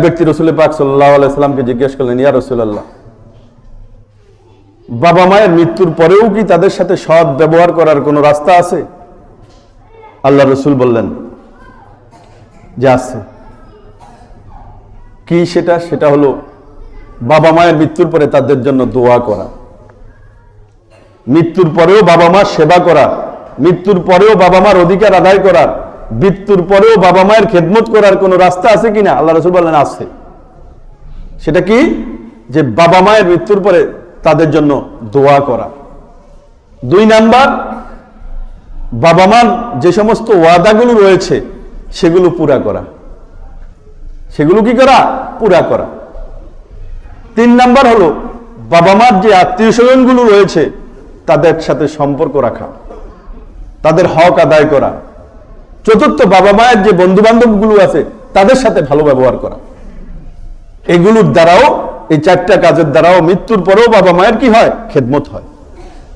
ব্যক্তি রসুল পাক সাল্লাহ আলাইসাল্লামকে জিজ্ঞেস করলেন, ইয়া রসুল্লাহ বাবা মায়ের মৃত্যুর পরেও কি তাদের সাথে সৎ ব্যবহার করার কোনো রাস্তা আছে? আল্লাহ রসুল বললেন, যে আছে। কি সেটা? সেটা হলো বাবা মায়ের মৃত্যুর পরে তাদের জন্য দোয়া করা। মৃত্যুর পরেও বাবা মার সেবা করা। মৃত্যুর পরেও বাবা মার অধিকার আদায় করার মৃত্যুর পরেও বাবা মায়ের খেদমত করার কোনো রাস্তা আছে কিনা? আল্লাহ রসুল বললেন, আছে। সেটা কি? যে বাবা মায়ের মৃত্যুর পরে তাদের জন্য দোয়া করা। দুই নাম্বার, বাবা মার যে সমস্ত ওয়াদাগুলো রয়েছে, সেগুলো পুরা করা। সেগুলো কি করা? পুরা করা। তিন নাম্বার হলো, বাবা মার যে আত্মীয় স্বজনগুলো রয়েছে, তাদের সাথে সম্পর্ক রাখা। তাদের হক আদায় করা। চতুর্থ বাবা মায়ের যে বন্ধু বান্ধবগুলো আছে, তাদের সাথে ভালো ব্যবহার করা। এগুলোর দ্বারাও, এই চারটা কাজের দ্বারাও মৃত্যুর পরেও বাবা মায়ের কি হয়? খেদমত হয়।